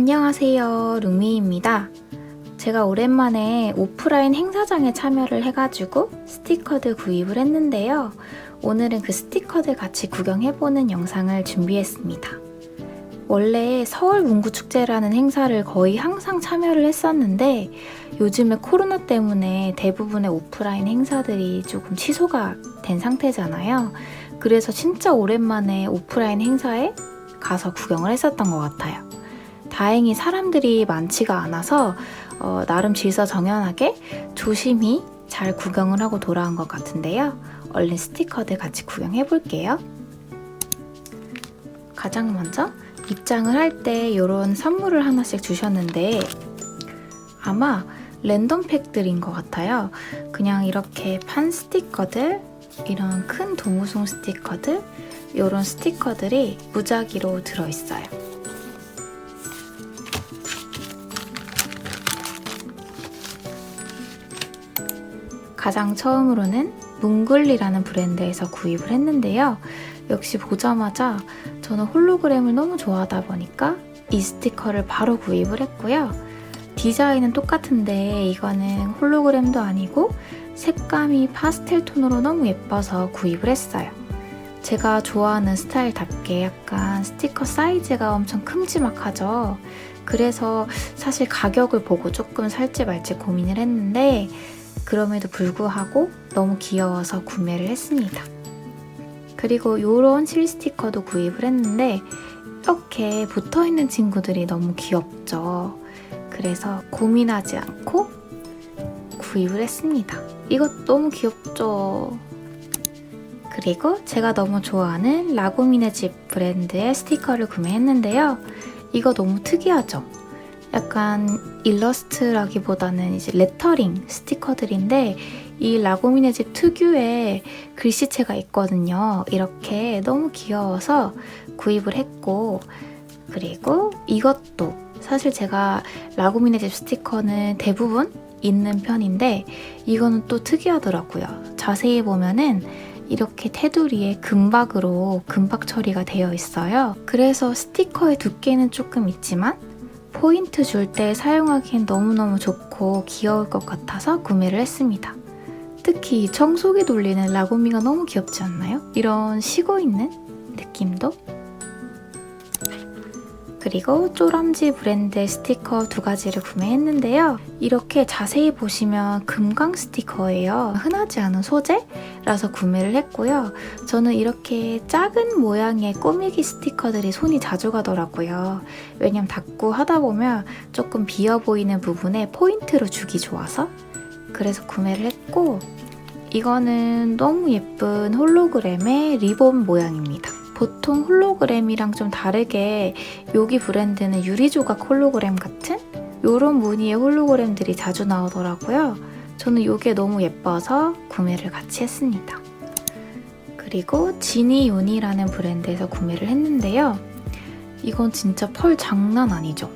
안녕하세요. 루미입니다. 제가 오랜만에 오프라인 행사장에 참여를 해가지고 스티커들 구입을 했는데요. 오늘은 그 스티커들 같이 구경해보는 영상을 준비했습니다. 원래 서울 문구축제라는 행사를 거의 항상 참여를 했었는데 요즘에 코로나 때문에 대부분의 오프라인 행사들이 조금 취소가 된 상태잖아요. 그래서 진짜 오랜만에 오프라인 행사에 가서 구경을 했었던 것 같아요. 다행히 사람들이 많지가 않아서 어, 나름 질서정연하게 조심히 잘 구경을 하고 돌아온 것 같은데요. 얼른 스티커들 같이 구경해 볼게요. 가장 먼저 입장을 할 때 이런 선물을 하나씩 주셨는데 아마 랜덤 팩들인 것 같아요. 그냥 이렇게 판 스티커들, 이런 큰 동우송 스티커들, 이런 스티커들이 무작위로 들어있어요. 가장 처음으로는 뭉글리라는 브랜드에서 구입을 했는데요. 역시 보자마자 저는 홀로그램을 너무 좋아하다 보니까 이 스티커를 바로 구입을 했고요. 디자인은 똑같은데 이거는 홀로그램도 아니고 색감이 파스텔 톤으로 너무 예뻐서 구입을 했어요. 제가 좋아하는 스타일답게 약간 스티커 사이즈가 엄청 큼지막하죠. 그래서 사실 가격을 보고 조금 살지 말지 고민을 했는데 그럼에도 불구하고 너무 귀여워서 구매를 했습니다. 그리고 이런 실 스티커도 구입을 했는데 이렇게 붙어 있는 친구들이 너무 귀엽죠. 그래서 고민하지 않고 구입을 했습니다. 이거 너무 귀엽죠. 그리고 제가 너무 좋아하는 라고미네 집 브랜드의 스티커를 구매했는데요. 이거 너무 특이하죠? 약간 일러스트라기보다는 이제 레터링 스티커들인데 이 라고미네 집 특유의 글씨체가 있거든요. 이렇게 너무 귀여워서 구입을 했고 그리고 이것도 사실 제가 라고미네 집 스티커는 대부분 있는 편인데 이거는 또 특이하더라고요. 자세히 보면은 이렇게 테두리에 금박으로 금박 처리가 되어 있어요. 그래서 스티커의 두께는 조금 있지만 포인트 줄 때 사용하기엔 너무너무 좋고 귀여울 것 같아서 구매를 했습니다. 특히 이 청소기 돌리는 라고미가 너무 귀엽지 않나요? 이런 쉬고 있는 느낌도? 그리고 쪼람지 브랜드의 스티커 두 가지를 구매했는데요. 이렇게 자세히 보시면 금광 스티커예요. 흔하지 않은 소재라서 구매를 했고요. 저는 이렇게 작은 모양의 꾸미기 스티커들이 손이 자주 가더라고요. 왜냐면 닦고 하다 보면 조금 비어 보이는 부분에 포인트로 주기 좋아서 그래서 구매를 했고 이거는 너무 예쁜 홀로그램의 리본 모양입니다. 보통 홀로그램이랑 좀 다르게 여기 브랜드는 유리조각 홀로그램 같은 이런 무늬의 홀로그램들이 자주 나오더라고요. 저는 이게 너무 예뻐서 구매를 같이 했습니다. 그리고 지니요니라는 브랜드에서 구매를 했는데요. 이건 진짜 펄 장난 아니죠?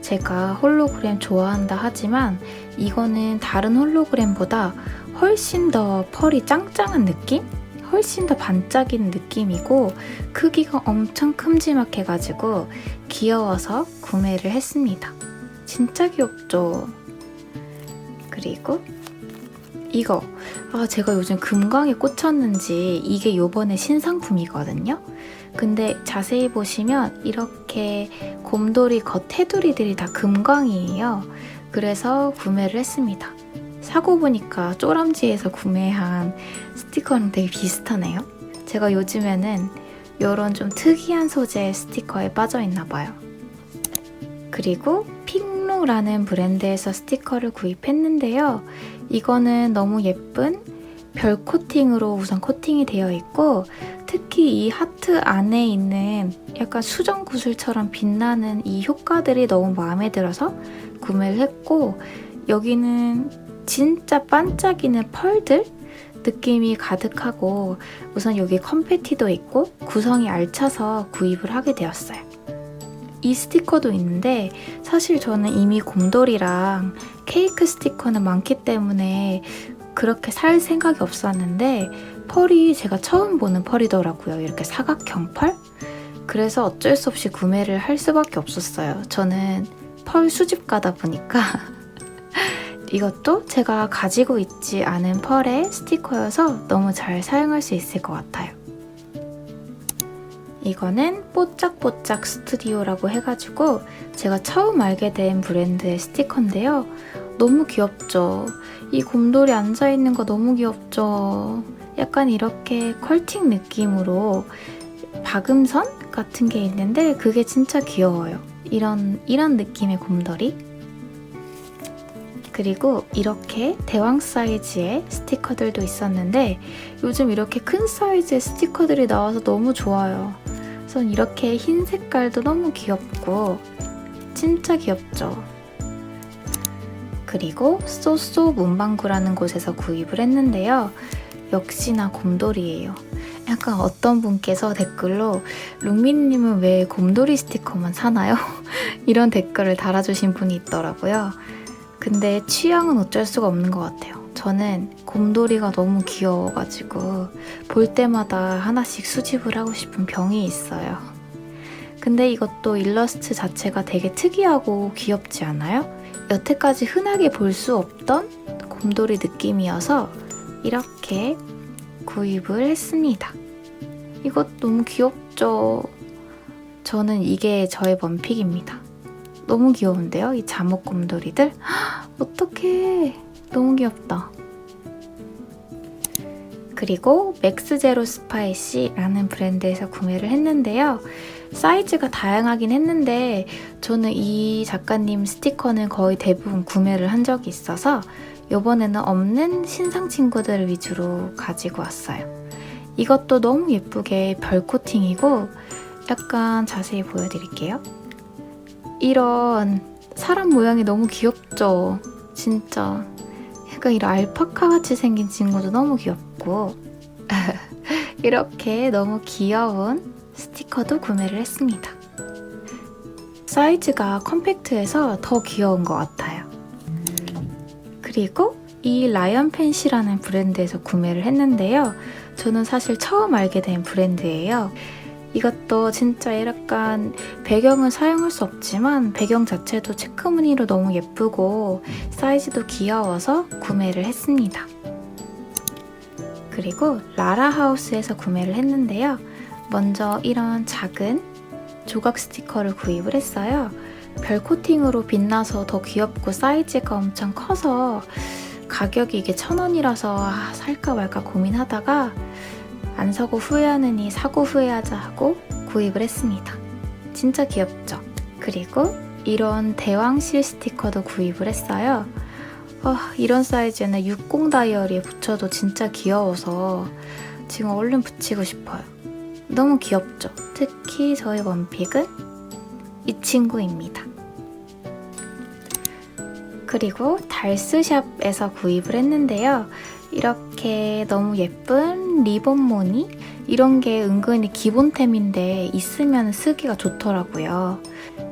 제가 홀로그램 좋아한다 하지만 이거는 다른 홀로그램보다 훨씬 더 펄이 짱짱한 느낌? 훨씬 더 반짝이는 느낌이고 크기가 엄청 큼지막해가지고 귀여워서 구매를 했습니다. 진짜 귀엽죠? 그리고 이거 아 제가 요즘 금광에 꽂혔는지 이게 요번에 신상품이거든요. 근데 자세히 보시면 이렇게 곰돌이 겉 테두리들이 다 금광이에요. 그래서 구매를 했습니다. 사고 보니까 쪼람지에서 구매한 스티커랑 되게 비슷하네요. 제가 요즘에는 이런 좀 특이한 소재의 스티커에 빠져 있나 봐요. 그리고 핑루라는 브랜드에서 스티커를 구입했는데요. 이거는 너무 예쁜 별 코팅으로 우선 코팅이 되어 있고 특히 이 하트 안에 있는 약간 수정 구슬처럼 빛나는 이 효과들이 너무 마음에 들어서 구매를 했고 여기는 진짜 반짝이는 펄들 느낌이 가득하고 우선 여기 컴패티도 있고 구성이 알차서 구입을 하게 되었어요. 이 스티커도 있는데 사실 저는 이미 곰돌이랑 케이크 스티커는 많기 때문에 그렇게 살 생각이 없었는데 펄이 제가 처음 보는 펄이더라고요. 이렇게 사각형 펄? 그래서 어쩔 수 없이 구매를 할 수밖에 없었어요. 저는 펄 수집가다 보니까 이것도 제가 가지고 있지 않은 펄의 스티커여서 너무 잘 사용할 수 있을 것 같아요. 이거는 뽀짝뽀짝 스튜디오라고 해가지고 제가 처음 알게 된 브랜드의 스티커인데요. 너무 귀엽죠? 이 곰돌이 앉아있는 거 너무 귀엽죠? 약간 이렇게 컬팅 느낌으로 박음선 같은 게 있는데 그게 진짜 귀여워요. 이런, 이런 느낌의 곰돌이. 그리고 이렇게 대왕 사이즈의 스티커들도 있었는데 요즘 이렇게 큰 사이즈의 스티커들이 나와서 너무 좋아요. 전 이렇게 흰 색깔도 너무 귀엽고 진짜 귀엽죠. 그리고 쏘쏘 문방구라는 곳에서 구입을 했는데요. 역시나 곰돌이에요. 약간 어떤 분께서 댓글로 룩미님은 왜 곰돌이 스티커만 사나요? 이런 댓글을 달아주신 분이 있더라고요. 근데 취향은 어쩔 수가 없는 것 같아요. 저는 곰돌이가 너무 귀여워가지고 볼 때마다 하나씩 수집을 하고 싶은 병이 있어요. 근데 이것도 일러스트 자체가 되게 특이하고 귀엽지 않아요? 여태까지 흔하게 볼 수 없던 곰돌이 느낌이어서 이렇게 구입을 했습니다. 이것 너무 귀엽죠? 저는 이게 저의 원픽입니다. 너무 귀여운데요? 이 잠옷 곰돌이들? 어떡해. 너무 귀엽다. 그리고 맥스제로 스파이시라는 브랜드에서 구매를 했는데요. 사이즈가 다양하긴 했는데 저는 이 작가님 스티커는 거의 대부분 구매를 한 적이 있어서 이번에는 없는 신상 친구들을 위주로 가지고 왔어요. 이것도 너무 예쁘게 별 코팅이고 약간 자세히 보여드릴게요. 이런 사람 모양이 너무 귀엽죠? 진짜. 약간 이런 알파카 같이 생긴 친구도 너무 귀엽고 이렇게 너무 귀여운 스티커도 구매를 했습니다. 사이즈가 컴팩트해서 더 귀여운 것 같아요. 그리고 이 라이언 펜시라는 브랜드에서 구매를 했는데요. 저는 사실 처음 알게 된 브랜드예요. 이것도 진짜 약간 배경은 사용할 수 없지만 배경 자체도 체크무늬로 너무 예쁘고 사이즈도 귀여워서 구매를 했습니다. 그리고 라라하우스에서 구매를 했는데요. 먼저 이런 작은 조각 스티커를 구입을 했어요. 별 코팅으로 빛나서 더 귀엽고 사이즈가 엄청 커서 가격이 이게 천 원이라서 아, 살까 말까 고민하다가 안 사고 후회하느니 사고 후회하자 하고 구입을 했습니다. 진짜 귀엽죠? 그리고 이런 대왕실 스티커도 구입을 했어요. 어, 이런 사이즈는 60 다이어리에 붙여도 진짜 귀여워서 지금 얼른 붙이고 싶어요. 너무 귀엽죠? 특히 저의 원픽은 이 친구입니다. 그리고 달스샵에서 구입을 했는데요. 이렇게 너무 예쁜 리본 무늬 이런 게 은근히 기본템인데 있으면 쓰기가 좋더라고요.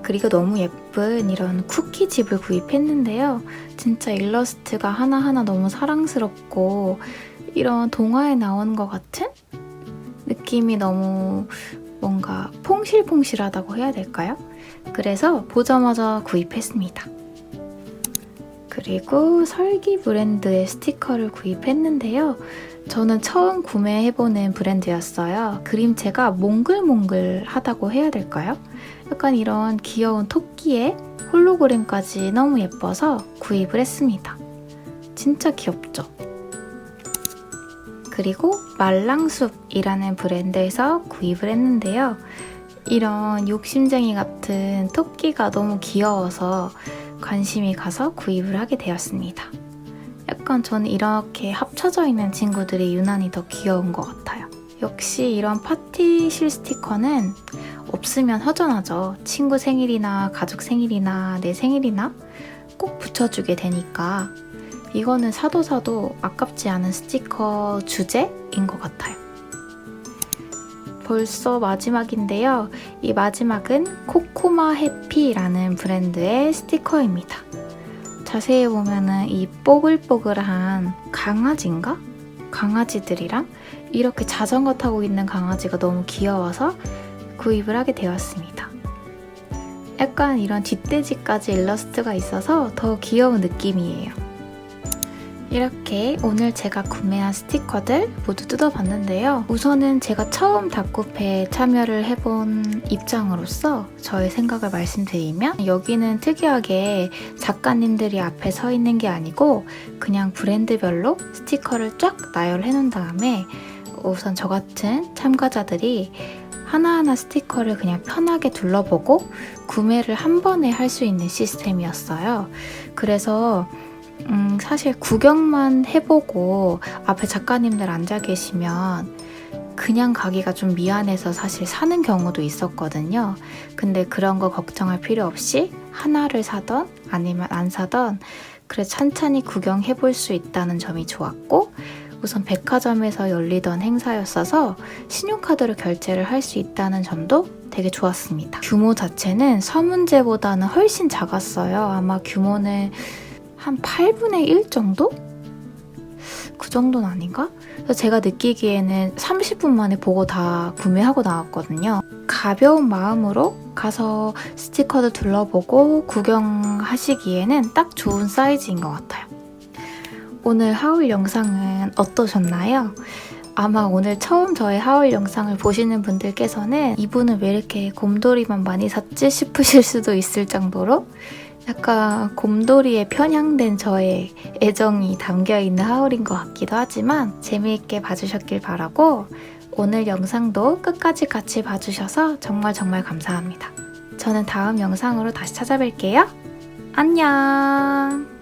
그리고 너무 예쁜 이런 쿠키집을 구입했는데요. 진짜 일러스트가 하나하나 너무 사랑스럽고 이런 동화에 나오는 것 같은 느낌이 너무 뭔가 퐁실퐁실하다고 해야 될까요? 그래서 보자마자 구입했습니다. 그리고 설기 브랜드의 스티커를 구입했는데요. 저는 처음 구매해보는 브랜드였어요. 그림체가 몽글몽글하다고 해야 될까요? 약간 이런 귀여운 토끼의 홀로그램까지 너무 예뻐서 구입을 했습니다. 진짜 귀엽죠? 그리고 말랑숲이라는 브랜드에서 구입을 했는데요. 이런 욕심쟁이 같은 토끼가 너무 귀여워서 관심이 가서 구입을 하게 되었습니다. 약간 저는 이렇게 합쳐져 있는 친구들이 유난히 더 귀여운 것 같아요. 역시 이런 파티실 스티커는 없으면 허전하죠. 친구 생일이나 가족 생일이나 내 생일이나 꼭 붙여주게 되니까 이거는 사도 사도 아깝지 않은 스티커 주제인 것 같아요. 벌써 마지막인데요. 이 마지막은 코코마 해피라는 브랜드의 스티커입니다. 자세히 보면은 이 뽀글뽀글한 강아지인가? 강아지들이랑 이렇게 자전거 타고 있는 강아지가 너무 귀여워서 구입을 하게 되었습니다. 약간 이런 뒷돼지까지 일러스트가 있어서 더 귀여운 느낌이에요. 이렇게 오늘 제가 구매한 스티커들 모두 뜯어봤는데요. 우선은 제가 처음 다쿠페에 참여를 해본 입장으로서 저의 생각을 말씀드리면 여기는 특이하게 작가님들이 앞에 서 있는 게 아니고 그냥 브랜드별로 스티커를 쫙 나열해 놓은 다음에 우선 저 같은 참가자들이 하나하나 스티커를 그냥 편하게 둘러보고 구매를 한 번에 할 수 있는 시스템이었어요. 그래서 음, 사실 구경만 해보고 앞에 작가님들 앉아 계시면 그냥 가기가 좀 미안해서 사실 사는 경우도 있었거든요. 근데 그런 거 걱정할 필요 없이 하나를 사던 아니면 안 사던 그래 천천히 구경해 볼 수 있다는 점이 좋았고 우선 백화점에서 열리던 행사였어서 신용카드로 결제를 할 수 있다는 점도 되게 좋았습니다. 규모 자체는 서문제보다는 훨씬 작았어요. 아마 규모는 한 8분의 1 정도? 그 정도는 아닌가? 그래서 제가 느끼기에는 30분 만에 보고 다 구매하고 나왔거든요. 가벼운 마음으로 가서 스티커도 둘러보고 구경하시기에는 딱 좋은 사이즈인 것 같아요. 오늘 하울 영상은 어떠셨나요? 아마 오늘 처음 저의 하울 영상을 보시는 분들께서는 이분은 왜 이렇게 곰돌이만 많이 샀지 싶으실 수도 있을 정도로 약간 곰돌이에 편향된 저의 애정이 담겨있는 하울인 것 같기도 하지만 재미있게 봐주셨길 바라고 오늘 영상도 끝까지 같이 봐주셔서 정말 정말 감사합니다. 저는 다음 영상으로 다시 찾아뵐게요. 안녕!